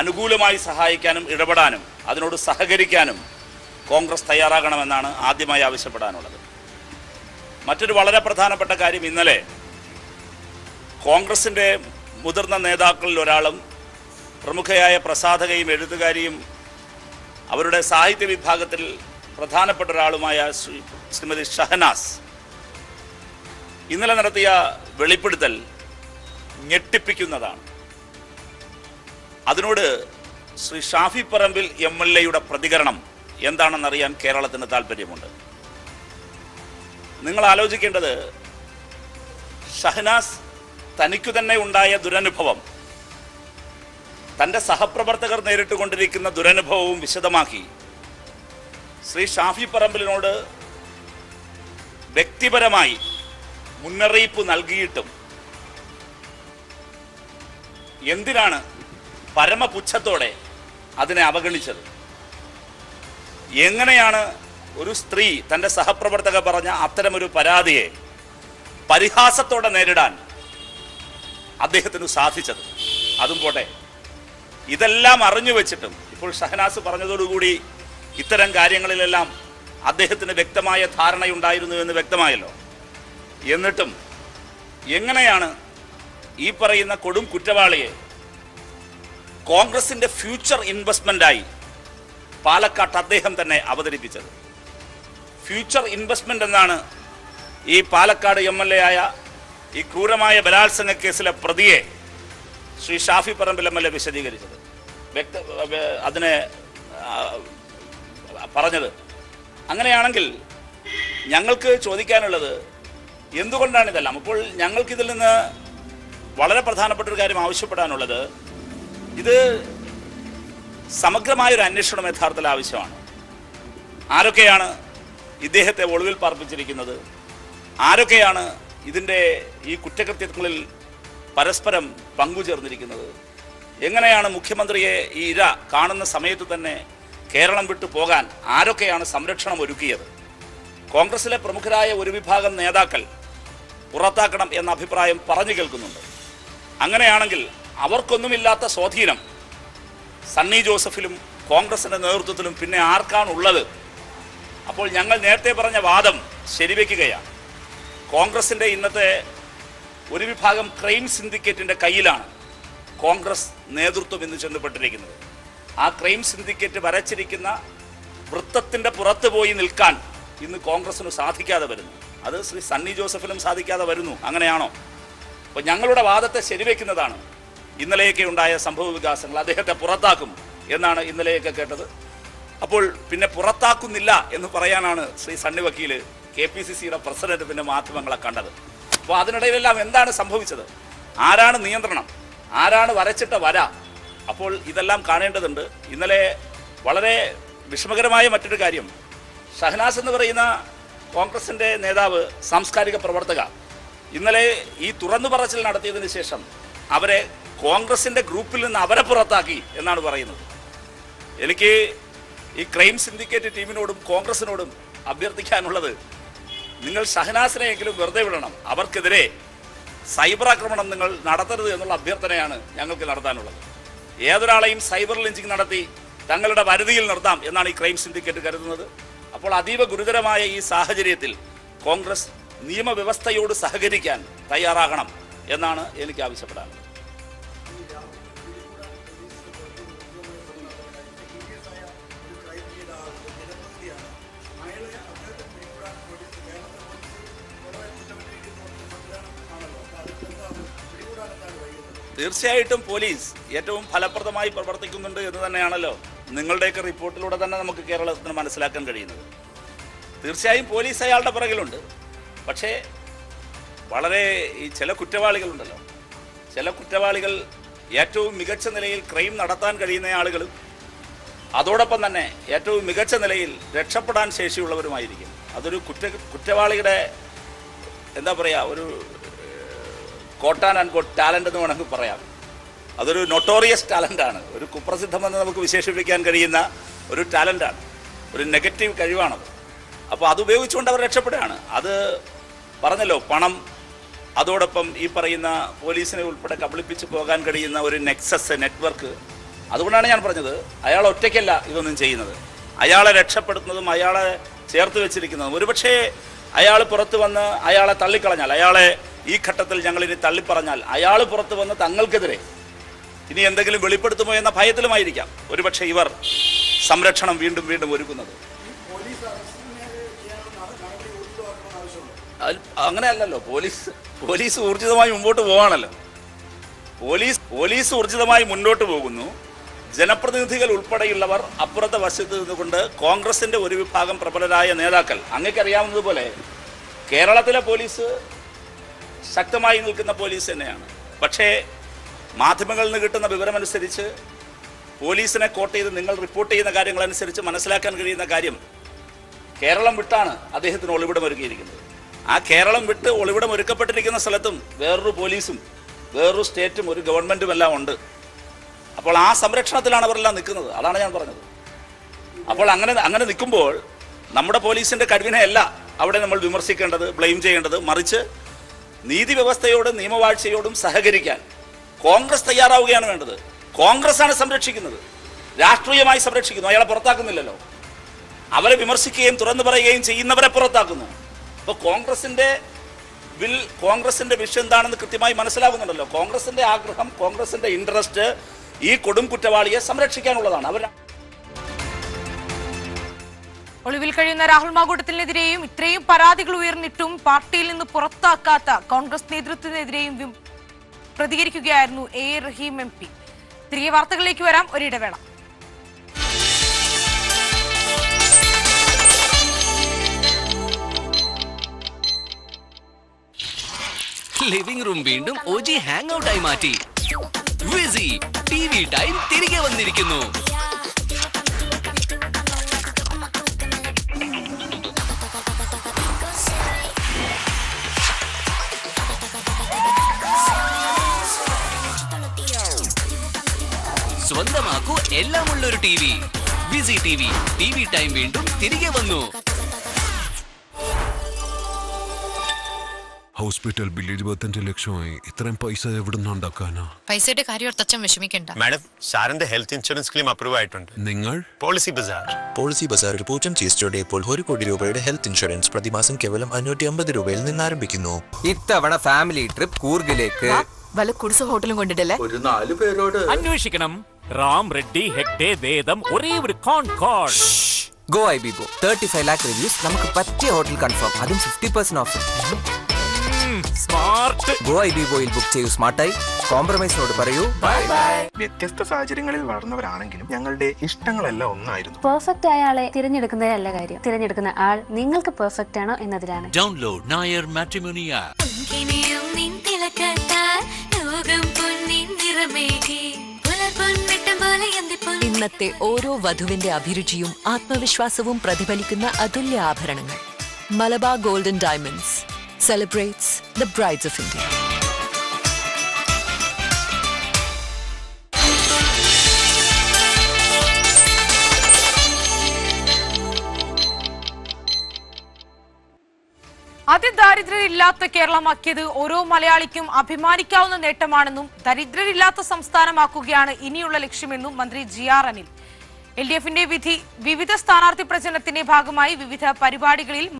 അനുകൂലമായി സഹായിക്കാനും ഇടപെടാനും അതിനോട് സഹകരിക്കാനും കോൺഗ്രസ് തയ്യാറാകണമെന്നാണ് ആദ്യമായി ആവശ്യപ്പെടാനുള്ളത്. മറ്റൊരു വളരെ പ്രധാനപ്പെട്ട കാര്യം ഇന്നലെ കോൺഗ്രസിന്റെ മുതിർന്ന നേതാക്കളിൽ ഒരാളും പ്രമുഖയായ പ്രസാധകയും എഴുത്തുകാരിയും അവരുടെ സാഹിത്യ വിഭാഗത്തിൽ പ്രധാനപ്പെട്ട ഒരാളുമായ ശ്രീ ശ്രീമതി ഷഹനാസ് ഇന്നലെ നടത്തിയ വെളിപ്പെടുത്തൽ ഞെട്ടിപ്പിക്കുന്നതാണ്. അതിനോട് ശ്രീ ഷാഫി പറമ്പിൽ എം എൽ എയുടെ പ്രതികരണം എന്താണെന്നറിയാൻ കേരളത്തിന് താല്പര്യമുണ്ട് നിങ്ങൾ ആലോചിക്കേണ്ടത് ഷഹനാസ് തനിക്കു തന്നെ ഉണ്ടായ ദുരനുഭവം തന്റെ സഹപ്രവർത്തകർ നേരിട്ടുകൊണ്ടിരിക്കുന്ന ദുരനുഭവവും വിശദമാക്കി ശ്രീ ഷാഫി പറമ്പിലിനോട് വ്യക്തിപരമായി മുന്നറിയിപ്പ് നൽകിയിട്ടും എന്തിനാണ് പരമപുച്ഛത്തോടെ അതിനെ അവഗണിച്ചത്. എങ്ങനെയാണ് ഒരു സ്ത്രീ തന്റെ സഹപ്രവർത്തക പറഞ്ഞ അത്തരമൊരു പരാതിയെ പരിഹാസത്തോടെ നേരിടാൻ അദ്ദേഹത്തിന് സാധിച്ചത്? അതും പോട്ടെ. ഇതെല്ലാം അറിഞ്ഞു വെച്ചിട്ടും ഇപ്പോൾ ഷഹനാസ് പറഞ്ഞതോടുകൂടി ഇത്തരം കാര്യങ്ങളിലെല്ലാം അദ്ദേഹത്തിന് വ്യക്തമായ ധാരണയുണ്ടായിരുന്നു എന്ന് വ്യക്തമായല്ലോ. എന്നിട്ടും എങ്ങനെയാണ് ഈ പറയുന്ന കൊടും കുറ്റവാളിയെ കോൺഗ്രസിന്റെ ഫ്യൂച്ചർ ഇൻവെസ്റ്റ്മെന്റായി പാലക്കാട്ട് അദ്ദേഹം തന്നെ അവതരിപ്പിച്ചത്. ഫ്യൂച്ചർ ഇൻവെസ്റ്റ്മെന്റ് എന്നാണ് ഈ പാലക്കാട് എം എൽ എ ആയ ഈ ക്രൂരമായ ബലാത്സംഗ കേസിലെ പ്രതിയെ Shri Shafi Parambil M L A വിശദീകരിച്ചത്. വ്യക്ത അതിനെ പറഞ്ഞത്. അങ്ങനെയാണെങ്കിൽ ഞങ്ങൾക്ക് ചോദിക്കാനുള്ളത് എന്തുകൊണ്ടാണ് ഇതെല്ലാം? അപ്പോൾ ഞങ്ങൾക്കിതിൽ നിന്ന് വളരെ പ്രധാനപ്പെട്ട ഒരു കാര്യം ആവശ്യപ്പെടാനുള്ളത് ഇത് സമഗ്രമായ ഒരു അന്വേഷണം യഥാർത്ഥത്തിൽ ആവശ്യമാണ്. ആരൊക്കെയാണ് ഇദ്ദേഹത്തെ ഒളിവിൽ പാർപ്പിച്ചിരിക്കുന്നത്? ആരൊക്കെയാണ് ഇതിന്റെ ഈ കുറ്റകൃത്യങ്ങളിൽ പരസ്പരം പങ്കുചേർന്നിരിക്കുന്നത്? എങ്ങനെയാണ് മുഖ്യമന്ത്രിയെ ഈ ഇര കാണുന്ന സമയത്ത് തന്നെ കേരളം വിട്ടു പോകാൻ ആരൊക്കെയാണ് സംരക്ഷണം ഒരുക്കിയത്? കോൺഗ്രസിലെ പ്രമുഖരായ ഒരു വിഭാഗം നേതാക്കൾ പുറത്താക്കണം എന്ന അഭിപ്രായം പറഞ്ഞു കേൾക്കുന്നുണ്ട്. അങ്ങനെയാണെങ്കിൽ അവർക്കൊന്നുമില്ലാത്ത സ്വാധീനം. സണ്ണി ജോസഫിലും കോൺഗ്രസിന്റെ നേതൃത്വത്തിലും പിന്നെ ആർക്കാണുള്ളത്? അപ്പോൾ ഞങ്ങൾ നേരത്തെ പറഞ്ഞ വാദം ശരിവെക്കുകയാണ്. കോൺഗ്രസിന്റെ ഇന്നത്തെ ഒരു വിഭാഗം ക്രൈം സിൻഡിക്കേറ്റിന്റെ കയ്യിലാണ് കോൺഗ്രസ് നേതൃത്വം എന്ന് ചെന്നപ്പെട്ടിരിക്കുന്നത് ആ ക്രൈം സിൻഡിക്കേറ്റ് വരച്ചിരിക്കുന്ന വൃത്തത്തിന്റെ പുറത്ത് പോയി നിൽക്കാൻ ഇന്ന് കോൺഗ്രസിന് സാധിക്കാതെ വരുന്നു. അത് ശ്രീ സണ്ണി ജോസഫിനും സാധിക്കാതെ വരുന്നു. അങ്ങനെയാണോ? അപ്പോൾ ഞങ്ങളുടെ വാദത്തെ ശരിവെക്കുന്നതാണ് ഇന്നലെയൊക്കെ ഉണ്ടായ സംഭവ വികാസങ്ങൾ അദ്ദേഹത്തെ പുറത്താക്കും എന്നാണ് ഇന്നലെയൊക്കെ കേട്ടത്. അപ്പോൾ പിന്നെ പുറത്താക്കുന്നില്ല എന്ന് പറയാനാണ് ശ്രീ സണ്ണി വക്കീൽ കെ പി സി സിയുടെ പ്രസിഡന്റ് പിന്നെ മാധ്യമങ്ങളെ കണ്ടത്. അപ്പോൾ അതിനിടയിലെല്ലാം എന്താണ് സംഭവിച്ചത്? ആരാണ് നിയന്ത്രണം? ആരാണ് വരച്ചിട്ട വര? അപ്പോൾ ഇതെല്ലാം കാണേണ്ടതുണ്ട്. ഇന്നലെ വളരെ വിഷമകരമായ മറ്റൊരു കാര്യം. ഷഹനാസ് എന്ന് പറയുന്ന കോൺഗ്രസിന്റെ നേതാവ് സാംസ്കാരിക പ്രവർത്തക ഇന്നലെ ഈ തുറന്നു പറച്ചിൽ നടത്തിയതിന് ശേഷം അവരെ കോൺഗ്രസിന്റെ ഗ്രൂപ്പിൽ നിന്ന് അവരെ പുറത്താക്കി എന്നാണ് പറയുന്നത്. എനിക്ക് ഈ ക്രൈം സിൻഡിക്കേറ്റ് ടീമിനോടും കോൺഗ്രസിനോടും അഭ്യർത്ഥിക്കാനുള്ളത് നിങ്ങൾ ഷഹനാസിനെയെങ്കിലും വെറുതെ വിടണം. അവർക്കെതിരെ സൈബർ ആക്രമണം നിങ്ങൾ നടത്തരുത് എന്നുള്ള അഭ്യർത്ഥനയാണ് ഞങ്ങൾക്ക് നടത്താനുള്ളത്. ഏതൊരാളെയും സൈബർ ലിഞ്ചിങ് നടത്തി തങ്ങളുടെ വരുതിയിൽ നിർത്താം എന്നാണ് ഈ ക്രൈം സിൻഡിക്കേറ്റ് കരുതുന്നത്. അപ്പോൾ അതീവ ഗുരുതരമായ ഈ സാഹചര്യത്തിൽ കോൺഗ്രസ് നിയമവ്യവസ്ഥയോട് സഹകരിക്കാൻ തയ്യാറാകണം എന്നാണ് എനിക്ക് ആവശ്യപ്പെടാനുള്ളത്. തീർച്ചയായിട്ടും പോലീസ് ഏറ്റവും ഫലപ്രദമായി പ്രവർത്തിക്കുന്നുണ്ട് എന്ന് തന്നെയാണല്ലോ നിങ്ങളുടെയൊക്കെ റിപ്പോർട്ടിലൂടെ തന്നെ നമുക്ക് കേരളത്തിന് മനസ്സിലാക്കാൻ കഴിയുന്നത്. തീർച്ചയായും പോലീസ് അയാളുടെ പുറകിലുണ്ട്. പക്ഷേ വളരെ ഈ ചില കുറ്റവാളികളുണ്ടല്ലോ. ചില കുറ്റവാളികൾ ഏറ്റവും മികച്ച നിലയിൽ ക്രൈം നടത്താൻ കഴിയുന്ന ആളുകളും അതോടൊപ്പം തന്നെ ഏറ്റവും മികച്ച നിലയിൽ രക്ഷപ്പെടാൻ ശേഷിയുള്ളവരുമായിരിക്കും. അതൊരു കുറ്റ കുറ്റവാളിയുടെ എന്താ പറയുക ഒരു കോട്ടാൻ ആൻഡ് കോട്ട് ടാലന്റ് എന്ന് വേണമെങ്കിൽ പറയാം. അതൊരു നൊട്ടോറിയസ് ടാലന്റാണ് ഒരു കുപ്രസിദ്ധമെന്ന് നമുക്ക് വിശേഷിപ്പിക്കാൻ കഴിയുന്ന ഒരു ടാലന്റാണ് ഒരു നെഗറ്റീവ് കഴിവാണത്. അപ്പോൾ അത് ഉപയോഗിച്ചുകൊണ്ട് അവർ രക്ഷപ്പെടുകയാണ്. അത് പറഞ്ഞല്ലോ പണം. അതോടൊപ്പം ഈ പറയുന്ന പോലീസിനെ ഉൾപ്പെടെ കബളിപ്പിച്ച് പോകാൻ കഴിയുന്ന ഒരു നെക്സസ് നെറ്റ്വർക്ക് അതുകൊണ്ടാണ് ഞാൻ പറഞ്ഞത് അയാൾ ഒറ്റയ്ക്കല്ല ഇതൊന്നും ചെയ്യുന്നത്. അയാളെ രക്ഷപ്പെടുത്തുന്നതും അയാളെ ചേർത്ത് വെച്ചിരിക്കുന്നതും. ഒരുപക്ഷേ അയാൾ പുറത്തു വന്ന് അയാളെ തള്ളിക്കളഞ്ഞാൽ അയാളെ ഈ ഘട്ടത്തിൽ ഞങ്ങൾ ഇനി തള്ളിപ്പറഞ്ഞാൽ അയാൾ പുറത്തു വന്ന് തങ്ങൾക്കെതിരെ ഇനി എന്തെങ്കിലും വെളിപ്പെടുത്തുമോ എന്ന ഭയത്തിലുമായിരിക്കാം. ഒരുപക്ഷെ ഇവർ സംരക്ഷണം വീണ്ടും വീണ്ടും ഒരുക്കുന്നത്. അങ്ങനെയല്ലല്ലോ. പോലീസ് പോലീസ് ഊർജിതമായി മുമ്പോട്ട് പോവാണല്ലോ. പോലീസ് പോലീസ് ഊർജിതമായി മുന്നോട്ട് പോകുന്നു. ജനപ്രതിനിധികൾ ഉൾപ്പെടെയുള്ളവർ അപ്പുറത്തെ വശത്ത് നിന്നുകൊണ്ട് കോൺഗ്രസിന്റെ ഒരു വിഭാഗം പ്രബലരായ നേതാക്കൾ അങ്ങേക്കറിയാവുന്നതുപോലെ കേരളത്തിലെ പോലീസ് ശക്തമായി നിൽക്കുന്ന പോലീസ് തന്നെയാണ്. പക്ഷേ മാധ്യമങ്ങളിൽ നിന്ന് കിട്ടുന്ന വിവരമനുസരിച്ച് പോലീസിനെ കോട്ട് ചെയ്ത് നിങ്ങൾ റിപ്പോർട്ട് ചെയ്യുന്ന കാര്യങ്ങളനുസരിച്ച് മനസ്സിലാക്കാൻ കഴിയുന്ന കാര്യം കേരളം വിട്ടാണ് അദ്ദേഹത്തിന് ഒളിവിടം ഒരുക്കിയിരിക്കുന്നത്. ആ കേരളം വിട്ട് ഒളിവിടം ഒരുക്കപ്പെട്ടിരിക്കുന്ന സ്ഥലത്തും വേറൊരു പോലീസും വേറൊരു സ്റ്റേറ്റും ഒരു ഗവൺമെന്റും എല്ലാം ഉണ്ട്. അപ്പോൾ ആ സംരക്ഷണത്തിലാണ് അവരെല്ലാം നിൽക്കുന്നത്. അതാണ് ഞാൻ പറഞ്ഞത്. അപ്പോൾ അങ്ങനെ അങ്ങനെ നിൽക്കുമ്പോൾ നമ്മുടെ പോലീസിന്റെ കഴിവിനെയല്ല അവിടെ നമ്മൾ വിമർശിക്കേണ്ടത് ബ്ലെയിം ചെയ്യേണ്ടത് മറിച്ച് നീതി വ്യവസ്ഥയോടും നിയമവാഴ്ചയോടും സഹകരിക്കാൻ കോൺഗ്രസ് തയ്യാറാവുകയാണ് വേണ്ടത്. കോൺഗ്രസ് ആണ് സംരക്ഷിക്കുന്നത്. രാഷ്ട്രീയമായി സംരക്ഷിക്കുന്നു. അയാളെ പുറത്താക്കുന്നില്ലല്ലോ. അവരെ വിമർശിക്കുകയും തുറന്നു പറയുകയും ചെയ്യുന്നവരെ പുറത്താക്കുന്നു. അപ്പോൾ കോൺഗ്രസിന്റെ വിൽ കോൺഗ്രസിന്റെ വിഷയം എന്താണെന്ന് കൃത്യമായി മനസ്സിലാകുന്നുണ്ടല്ലോ. കോൺഗ്രസിന്റെ ആഗ്രഹം കോൺഗ്രസിന്റെ ഇൻട്രസ്റ്റ് ഈ കൊടും കുറ്റവാളിയെ സംരക്ഷിക്കാനുള്ളതാണ്. അവർ ഒളിവിൽ കഴിയുന്ന രാഹുൽ മാകൂട്ടത്തിനെതിരെയും ഇത്രയും പരാതികൾ ഉയർന്നിട്ടും പാർട്ടിയിൽ നിന്ന് പുറത്താക്കാത്ത കോൺഗ്രസ് നേതൃത്വത്തിനെതിരെയും പ്രതികരിക്കുകയായിരുന്നു എ റഹീം എം പി. തിരികെ വാർത്തകളിലേക്ക് വരാം. ഒരിടവേള. ലിവിംഗ് റൂം വീണ്ടും ഒജി ഹാങ് ഔട്ടായി മാറ്റി. വിസി ടി വി ടൈം തിരികെ വന്നിരിക്കുന്നു. സ്വന്തമാക്കൂ എല്ലാമുള്ള ഒരു T V. V C T V. T V time വീണ്ടും തിരികെ വന്നു. ഹോസ്പിറ്റൽ ബില്ല് ഇരുപത്തഞ്ച് ലക്ഷമായി. ഇത്രയും പൈസ എവിടെ ഉണ്ടാക്കാനാ? പൈസയുടെ കാര്യം ഓർത്തച്ഛൻ വിഷമിക്കണ്ട. മാഡം സാറിന്റെ ഹെൽത്ത് ഇൻഷുറൻസ് ക്ലെയിം അപ്രൂവ് ആയിട്ടുണ്ട്. നിങ്ങൾ? പോളിസി ബസാർ. പോളിസി ബസാറിൽ പൂജ്യം ചേസ്റ്റോടെ ഇപ്പോൾ ഒരു കോടി രൂപയുടെ ഹെൽത്ത് ഇൻഷുറൻസ് പ്രതിമാസം കേവലം അഞ്ഞൂറ്റി അമ്പത് രൂപയിൽ നിന്ന് ആരംഭിക്കുന്നു. ഇത്തവണ ഫാമിലി ട്രിപ്പ് കൂർഗിലേക്ക്. വല്ല കുടിസ ഹോട്ടലും കൊണ്ടിട്ടല്ലേ? അന്വേഷിക്കണം. റാം റെഡ്ഡി ഹെഗ്ഡെ വേദം ഒരേ ഒരു concord Goibibo thirty five lakh reviews നമുക്ക് പറ്റിയ ഹോട്ടൽ കൺഫേം അതും ഫിഫ്റ്റി പെർസെന്റ് ഓഫ് സ്മാർട്ട് ഗോ ഐ ബി ഗോയിൽ ബുക്ക് ചെയ്യൂ. സ്മാർട്ടായി കോംപ്രമൈസിനോട് പറയൂ. വ്യത്യസ്ത സാഹചര്യങ്ങളിൽ വളർന്നവരാണെങ്കിലും ഞങ്ങളുടെ ഇഷ്ടങ്ങളെല്ലാം ഒന്നായിരുന്നു. പെർഫെക്റ്റ് ആയ ആളെ തിരഞ്ഞെടുക്കുന്നതല്ല കാര്യം. തിരഞ്ഞെടുക്കുന്ന ആൾ നിങ്ങൾക്ക് പെർഫെക്റ്റ് ആണോ എന്നതിലാണ്. ഡൗൺലോഡ് നായർ മാട്രിമോണി ആപ്പ് ഇന്നത്തെ ഓരോ വധുവിന്റെ അഭിരുചിയും ആത്മവിശ്വാസവും പ്രതിഫലിക്കുന്ന അതുല്യ ആഭരണങ്ങൾ. Malabar golden diamonds. Celebrates the brides of India അതിദാരിദ്ര്യരില്ലാത്ത കേരളമാക്കിയത് ഓരോ മലയാളിക്കും അഭിമാനിക്കാവുന്ന നേട്ടമാണെന്നും ദരിദ്രരില്ലാത്ത സംസ്ഥാനമാക്കുകയാണ് ഇനിയുള്ള ലക്ഷ്യമെന്നും മന്ത്രി G R Anil. L D എഫിന്റെ വിധി വിവിധ സ്ഥാനാർത്ഥി പ്രചരണത്തിന്റെ ഭാഗമായി വിവിധ പരിപാടികളിൽ